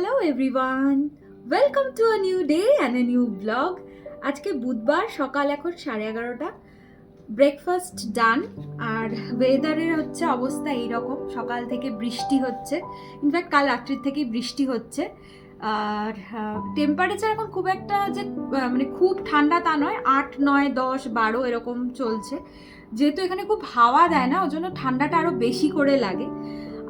Hello everyone welcome to a new day and a new blog আজকে বুধবার, সকাল এখন সাড়ে এগারোটা। ব্রেকফাস্ট ডান আর ওয়েদারের হচ্ছে অবস্থা এইরকম। সকাল থেকে বৃষ্টি হচ্ছে। ইনফ্যাক্ট কাল রাত্রির থেকেই বৃষ্টি হচ্ছে। আর টেম্পারেচার এখন খুব একটা যে মানে খুব ঠান্ডা তা নয়। আট, নয়, দশ, বারো এরকম চলছে। যেহেতু এখানে খুব হাওয়া দেয় না ওই জন্য ঠান্ডাটা আরও বেশি করে লাগে।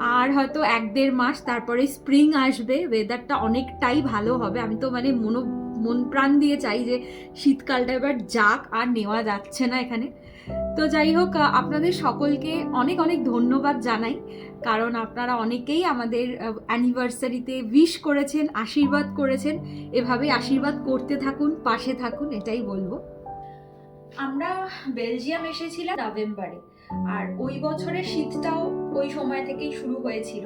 আর হয়তো এক দেড় মাস তারপরে স্প্রিং আসবে ওয়েদারটা অনেকটাই ভালো হবে। আমি তো মানে মনো, মন প্রাণ দিয়ে চাই যে শীতকালটা এবার যাক, আর নেওয়া যাচ্ছে না এখানে। তো যাই হোক আপনাদের সকলকে অনেক অনেক ধন্যবাদ জানাই। কারণ আপনারা অনেকেই আমাদের অ্যানিভার্সারিতে উইশ করেছেন, আশীর্বাদ করেছেন। এভাবে আশীর্বাদ করতে থাকুন, পাশে থাকুন, এটাই বলব। আমরা বেলজিয়াম এসেছিলাম নভেম্বরে। আর ওই বছরের শীতটাও ওই সময় থেকেই শুরু হয়েছিল।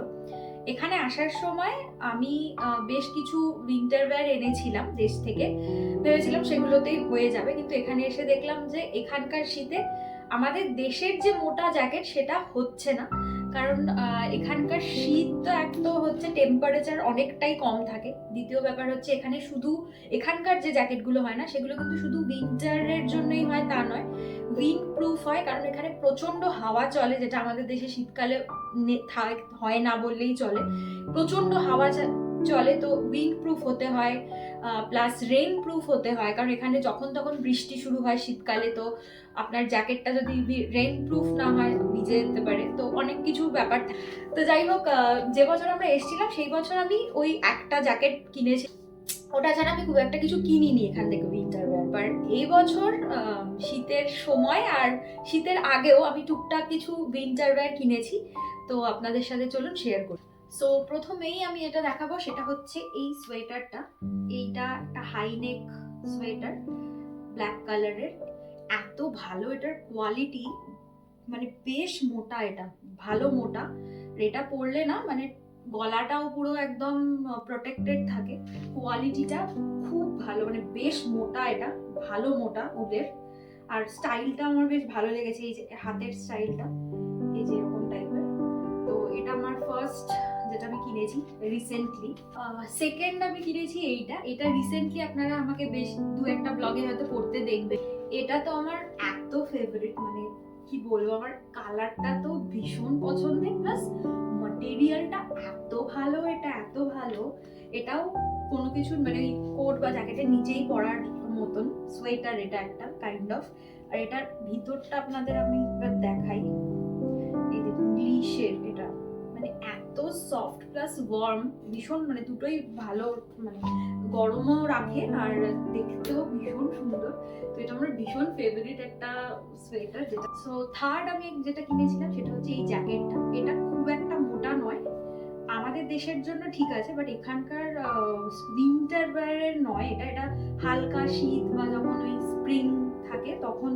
এখানে আসার সময় আমি বেশ কিছু উইন্টার ওয়্যার এনেছিলাম দেশ থেকে। ভেবেছিলাম সেগুলোতেই হয়ে যাবে। কিন্তু এখানে এসে দেখলাম যে এখানকার শীতে আমাদের দেশের যে মোটা জ্যাকেট সেটা হচ্ছে না। কারণ এখানকার শীত তো এক তো হচ্ছে টেম্পারেচার অনেকটাই কম থাকে। দ্বিতীয় ব্যাপার হচ্ছে এখানে শুধু এখানকার যে জ্যাকেটগুলো হয় না, সেগুলো কিন্তু শুধু উইন্টারের জন্যই হয় তা নয়। উইন্ড প্রুফ হয়, কারণ এখানে প্রচণ্ড হাওয়া চলে, যেটা আমাদের দেশে শীতকালে হয় না বললেই চলে। প্রচণ্ড হাওয়া চলে তো উইন্ড প্রুফ হতে হয় প্লাস রেইন প্রুফ হতে হয়, কারণ এখানে যখন তখন বৃষ্টি শুরু হয় শীতকালে, তো আপনার জ্যাকেটটা যদি রেইন প্রুফ না হয়, ভিজে যেতে পারে, তো অনেক কিছু ব্যাপার। তো যাই হোক যে বছর আমরা এসেছিলাম, সেই বছর আমি ওই একটা জ্যাকেট কিনেছি। ওটা ছাড়া আমি খুব একটা কিছু কিনিনি এখান থেকে বাট এই বছর শীতের সময় আর শীতের আগেও আমি টুকটাক কিছু উইন্টার ওয়্যার কিনেছি। তো আপনাদের সাথে চলুন শেয়ার করি। সো প্রথমেই আমি এটা দেখাবো, সেটা হচ্ছে এই সোয়েটারটা। এইটা একটা হাইনেক সোয়েটার ব্ল্যাক কালারের এত ভালো এটার কোয়ালিটি মানে বেশ মোটা এটা, ভালো মোটা। এটা পরলে না মানে গলাটাও পুরো একদম প্রোটেক্টেড থাকে। কোয়ালিটিটা খুব ভালো মানে বেশ মোটা এটা, ভালো মোটা উলের। আর স্টাইলটা আমার বেশ ভালো লেগেছে, এই যে হাতের স্টাইলটা এই যে এরকম টাইপের তো এটা আমার ফার্স্ট যেটা আমি কিনেছি রিসেন্টলি সেকেন্ড আমি কিনেছি এইটা। এটা রিসেন্টলি আপনারা আমাকে বেশ দু একটা ব্লগে হয়তো পড়তে দেখবে এটা তো আমার এত ফেভারিট মানে কি বলব? আমার কালারটা তো ভীষণ পছন্দের প্লাস মাটেরিয়ালটা এত ভালো, এটা এত ভালো। এটাও কোনো কিছু মানে কোট বা জ্যাকেটের নিচেই পরার মতন সোয়েটার এটা একটা কাইন্ড অফ আর এটার ভিতরটা আপনাদের আমি একবার দেখাই। এই দেখুন, গ্লিশের এটা। মানে এত সফট প্লাস ওয়ার্ম ভীষণ মানে দুটোই ভালো মানে গরমও রাখে আর দেখতেও ভীষণ সুন্দর। তো এটা আমার ভীষণ ফেভারিট একটা সোয়েটার যেটা সো থার্ড আমি যেটা কিনেছিলাম সেটা হচ্ছে এই জ্যাকেটটা এটা খুব একটা মোটা নয়। আমাদের দেশের জন্য ঠিক আছে বাট এখানকার উইন্টার ওয়্যারের নয়। এটা এটা হালকা শীত বা যখন ওই স্প্রিং থাকে, তখন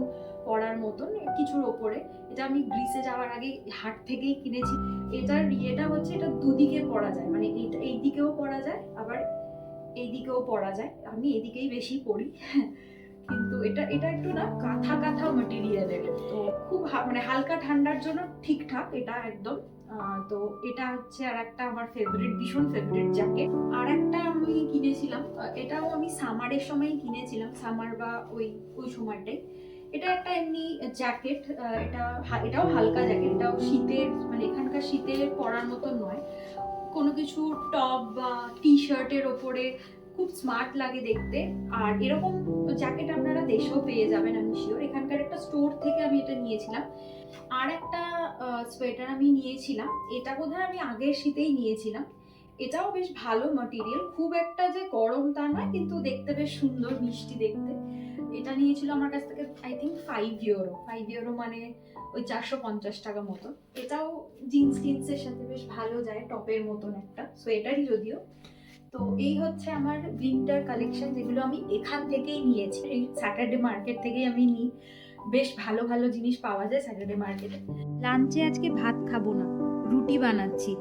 পড়ার মতন কিছুর ওপরে। এটা আমি গ্রিসে যাওয়ার আগে হাট থেকেই কিনেছি। এটার ইয়েটা হচ্ছে এটা দুদিকে পড়া যায়। মানে এইটা, এই দিকেও পরা যায়, আবার এই দিকেও পরা যায়। আমি এদিকেই বেশি পরি কিন্তু এটা এটা একটু না কাঁথা কাঁথা মেটেরিয়ালের তো খুব মানে হালকা ঠান্ডার জন্য ঠিকঠাক এটা একদম। তো এটা হচ্ছে আর একটা আমার ফেভারিট ভীষণ ফেভারিট জ্যাকেট আর একটা আমি কিনেছিলাম এটাও আমি সামারের সময় কিনেছিলাম সামার বা ওই ওই সময়টাই। এটা একটা এমনি জ্যাকেট এটা এটাও হালকা জ্যাকেট এটাও শীতের মানে এখানকার শীতে পরার মতো নয়। কোনো কিছু টপ বা টি শার্টের ওপরে খুব স্মার্ট লাগে দেখতে। আর এরকম জ্যাকেট আপনারা দেশেও পেয়ে যাবেন আমি শিওর এখানকার একটা স্টোর থেকে আমি এটা নিয়েছিলাম। আর একটা সোয়েটার আমি নিয়েছিলাম। এটা বোধহয় আমি আগের শীতেই নিয়েছিলাম। এটাও বেশ ভালো মাটেরিয়াল খুব একটা যে গরম তা নয়, কিন্তু দেখতে বেশ সুন্দর, মিষ্টি দেখতে। এটা নিয়েছিল আমার কাছ থেকে I think five euro five euro মানে ওই চারশো পঞ্চাশ টাকা মতো। এটাও জিন্স টিন্সের সাথে বেশ ভালো যায় টপের মতন একটা। সোয়েটারই যদিও। তো এই হচ্ছে আমার উইন্টার কালেকশন যেগুলো আমি এখান থেকেই নিয়েছি। এই স্যাটারডে মার্কেট থেকেই আমি নিই বেশ ভালো ভালো জিনিস পাওয়া যায় স্যাটারডে মার্কেটে লাঞ্চে আজকে ভাত খাব না, রুটি বানাচ্ছি।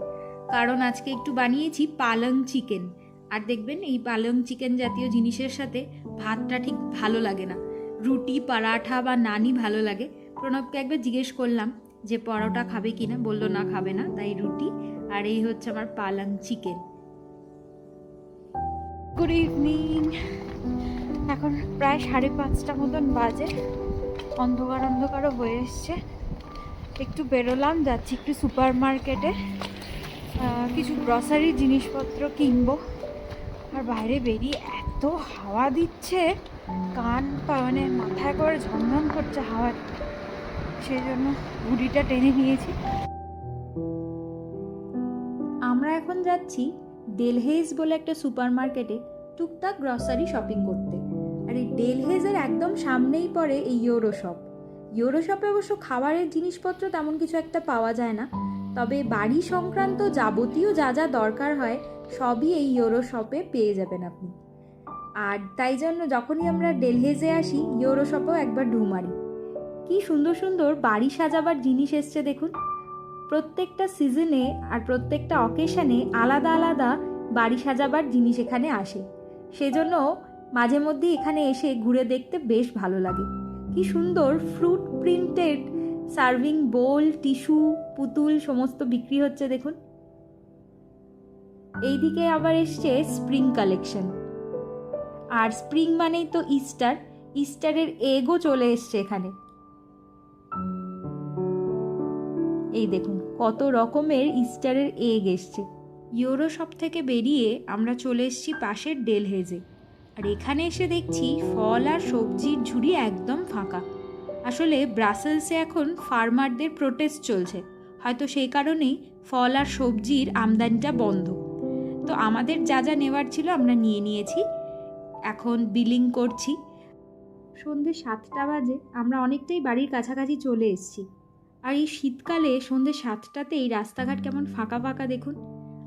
কারণ আজকে একটু বানিয়েছি পালং চিকেন আর দেখবেন এই পালং চিকেন জাতীয় জিনিসের সাথে ভাতটা ঠিক ভালো লাগে না। রুটি, পরাঠা বা নানি ভালো লাগে। প্রণবকে একবার জিজ্ঞেস করলাম যে পরোটা খাবে কিনা? বলল, না, খাবে না। তাই রুটি আর এই হচ্ছে আমার পালং চিকেন গুড ইভিনিং এখন প্রায় সাড়ে পাঁচটা মতন বাজে। অন্ধকার অন্ধকারও হয়ে এসছে। একটু বেরোলাম, যাচ্ছি একটু সুপার মার্কেটে কিছু গ্রসারি জিনিসপত্র কিনবো। আর বাইরে বেরিয়ে এত হাওয়া দিচ্ছে, কান পা মানে মাথায় করে ঝনঝন করছে হাওয়া সেই জন্য ঘুড়িটা টেনে নিয়েছি। আমরা এখন যাচ্ছি ডেলহেজ বলে একটা সুপার মার্কেটে টুকটাক গ্রসারি শপিং করতে। আর এই ডেলহেজের একদম সামনেই পড়ে এই ইউরো শপ। ইউরো শপে অবশ্য খাবারের জিনিসপত্র তেমন কিছু একটা পাওয়া যায় না। তবে বাড়ি সংক্রান্ত যাবতীয় যা যা দরকার হয়, সবই এই ইউরো শপে পেয়ে যাবেন আপনি। আর তাই জন্য যখনই আমরা ডেলহেজে আসি, ইউরো শপেও একবার ঢু মারি কি সুন্দর সুন্দর বাড়ি সাজাবার জিনিস এসছে দেখুন। প্রত্যেকটা সিজনে আর প্রত্যেকটা অকেশনে আলাদা আলাদা বাড়ি সাজাবার জিনিস এখানে আসে। সেজন্য মাঝে মধ্যে এখানে এসে ঘুরে দেখতে বেশ ভালো লাগে। কি সুন্দর fruit printed serving bowl tissue পুতুল সমস্ত বিক্রি হচ্ছে দেখুন। এইদিকে আবার এসছে স্প্রিং কালেকশন আর স্প্রিং মানেই তো ইস্টার ইস্টারের এগও চলে এসছে এখানে। এই দেখুন, কত রকমের ইস্টারের এগ এসছে। ইউরো শপ থেকে বেরিয়ে আমরা চলে এসেছি পাশের ডেলহেজে। আর এখানে এসে দেখছি ফল আর সবজির ঝুড়ি একদম ফাঁকা। আসলে ব্রাসেলসে এখন ফার্মারদের প্রোটেস্ট চলছে। হয়তো সেই কারণেই ফল আর সবজির আমদানিটা বন্ধ। তো আমাদের যা যা নেওয়ার ছিল আমরা নিয়ে নিয়েছি। এখন বিলিং করছি। সন্ধে সাতটা বাজে, আমরা অনেকটাই বাড়ির কাছাকাছি চলে এসেছি। আর এই শীতকালে সন্ধে সাতটাতেই রাস্তাঘাট কেমন ফাঁকা ফাঁকা দেখুন।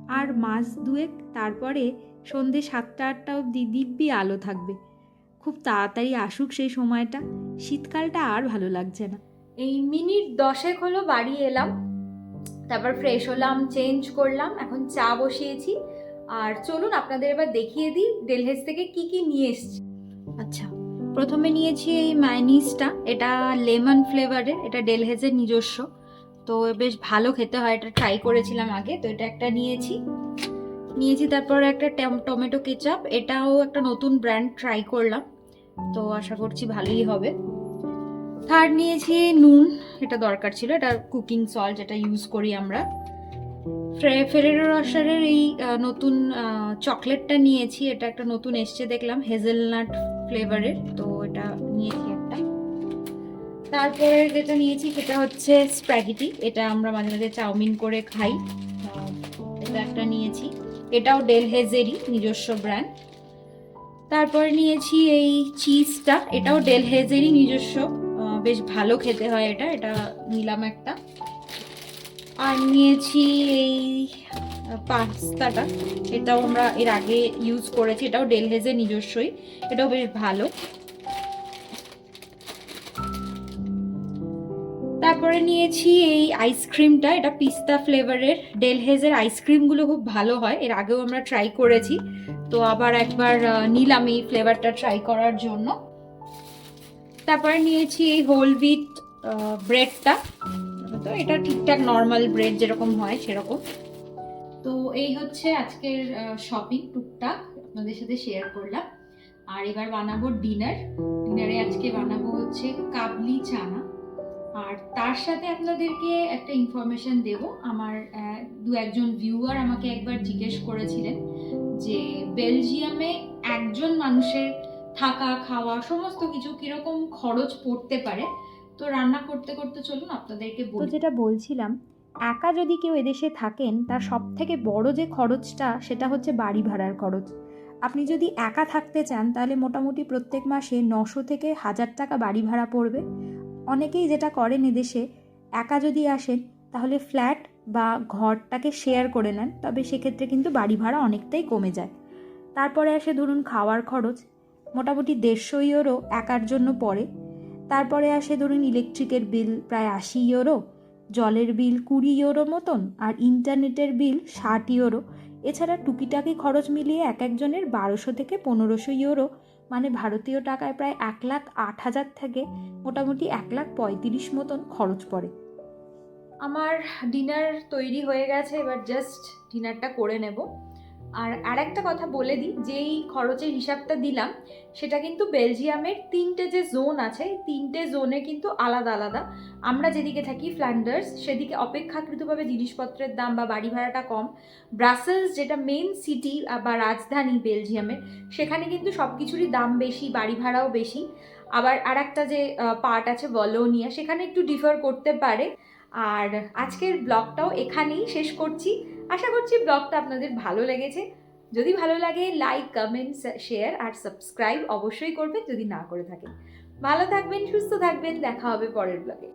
আর মাস দুয়েক তারপরে সন্ধে সাতটা আটটা অবধি দিব্যি আলো থাকবে। খুব তাড়াতাড়ি আসুক সেই সময়টা। শীতকালটা আর ভালো লাগছে না। এই মিনিট দশেক হলো বাড়ি এলাম তারপর ফ্রেশ হলাম চেঞ্জ করলাম এখন চা বসিয়েছি। আর চলুন আপনাদের এবার দেখিয়ে দিই ডেলহেজ থেকে কি কি নিয়ে এসছি। আচ্ছা। প্রথমে নিয়েছি এই মাইনিসটা এটা লেমন ফ্লেভারের এটা ডেলহেজের নিজস্ব। তো বেশ ভালো খেতে হয়, এটা ট্রাই করেছিলাম আগে। তো এটা একটা নিয়েছি। নিয়েছি তারপর একটা টমেটো কেচাপ এটাও একটা নতুন ব্র্যান্ড ট্রাই করলাম। তো আশা করছি ভালোই হবে। থার্ড নিয়েছি নুন। এটা দরকার ছিল। এটা কুকিং সল্ট যেটা ইউজ করি আমরা। ফেরেরো রসারের এই নতুন চকলেটটা নিয়েছি। এটা একটা নতুন এসছে দেখলাম। হেজেলনাট ফ্লেভারের তো এটা নিয়েছি একটা। তারপরে যেটা নিয়েছি সেটা হচ্ছে স্প্র্যাগিটি এটা আমরা মাঝে মাঝে চাউমিন করে খাই। এটা একটা নিয়েছি। এটাও ডেল হেজেরই নিজস্ব ব্র্যান্ড তারপর নিয়েছি এই চিজটা এটাও ডেল হেজেরই নিজস্ব। বেশ ভালো খেতে হয় এটা এটা নিলাম একটা। আর নিয়েছি এই পাস্তাটা, এটাও আমরা এর আগে ইউজ করেছি, এটাও ডেলহেজের নিজস্বই, এটাও বেশ ভালো। তারপরে নিয়েছি এই আইসক্রিমটা এটা পিস্তা ফ্লেভারের ডেলহেজের আইসক্রিমগুলো খুব ভালো হয়, এর আগেও আমরা ট্রাই করেছি। তো আবার একবার নিলাম এই ফ্লেভারটা ট্রাই করার জন্য। তারপরে নিয়েছি এই হোল বিট ব্রেডটা তো এটা ঠিকঠাক নর্মাল ব্রেড যেরকম হয় সেরকম। তো এই হচ্ছে আজকের শপিং টুকটাক আপনাদের সাথে শেয়ার করলাম। আর এবার বানাবো ডিনার ডিনারে আজকে বানাবো হচ্ছে কাবলি চানা। আর তার সাথে আপনাদেরকে একটা ইনফরমেশন দেব। আমার দু একজন ভিউয়ার আমাকে একবার জিজ্ঞেস করেছিলেন যে বেলজিয়ামে একজন মানুষের থাকা খাওয়া সমস্ত কিছু কীরকম খরচ পড়তে পারে? তো রান্না করতে করতে চলুন আপনাদেরকে যেটা বলছিলাম একা যদি কেউ এদেশে থাকেন, তার সব থেকে বড় যে খরচটা, সেটা হচ্ছে বাড়ি ভাড়ার খরচ। আপনি যদি একা থাকতে চান, তাহলে মোটামুটি প্রত্যেক মাসে নশো থেকে হাজার টাকা বাড়ি ভাড়া পড়বে। অনেকেই যেটা করেন এদেশে, একা যদি আসেন, তাহলে ফ্ল্যাট বা ঘরটাকে শেয়ার করে নেন, তবে সেক্ষেত্রে কিন্তু বাড়ি ভাড়া অনেকটাই কমে যায়। তারপরে আসে ধরুন খাওয়ার খরচ, মোটামুটি দেড়শো ইউরো একার জন্য পড়ে। তারপরে আসে ধরুন ইলেকট্রিকের বিল প্রায় আশি ইউরো। জলের বিল কুড়ি ইউরো মতন আর ইন্টারনেটের বিল ষাট ইউরো। এছাড়া টুকিটাকি খরচ মিলিয়ে এক একজনের বারোশো থেকে পনেরোশো ইউরো মানে ভারতীয় টাকায় প্রায় এক লাখ আট হাজার থেকে মোটামুটি এক লাখ পঁয়ত্রিশ মতন খরচ পড়ে। আমার ডিনার তৈরি হয়ে গেছে, এবার জাস্ট ডিনারটা করে নেব। আর আরেকটা কথা বলে দিই, যেই খরচের হিসাবটা দিলাম, সেটা কিন্তু বেলজিয়ামের তিনটে যে জোন আছে তিনটে জোনে কিন্তু আলাদা আলাদা। আমরা যেদিকে থাকি ফ্ল্যান্ডার্স সেদিকে অপেক্ষাকৃতভাবে জিনিসপত্রের দাম বা বাড়ি ভাড়াটা কম। ব্রাসেলস যেটা মেন সিটি বা রাজধানী বেলজিয়ামের, সেখানে কিন্তু সব কিছুরই দাম বেশি, বাড়ি ভাড়াও বেশি। আবার আর একটা যে পার্ট আছে বলোনিয়া সেখানে একটু ডিফার করতে পারে। আর আজকের ব্লগটাও এখানেই শেষ করছি। আশা করছি ব্লগটা আপনাদের ভালো লেগেছে। যদি ভালো লাগে লাইক কমেন্ট শেয়ার আর সাবস্ক্রাইব অবশ্যই করবেন, যদি না করে থাকেন। ভালো থাকবেন, সুস্থ থাকবেন, দেখা হবে পরের ব্লগে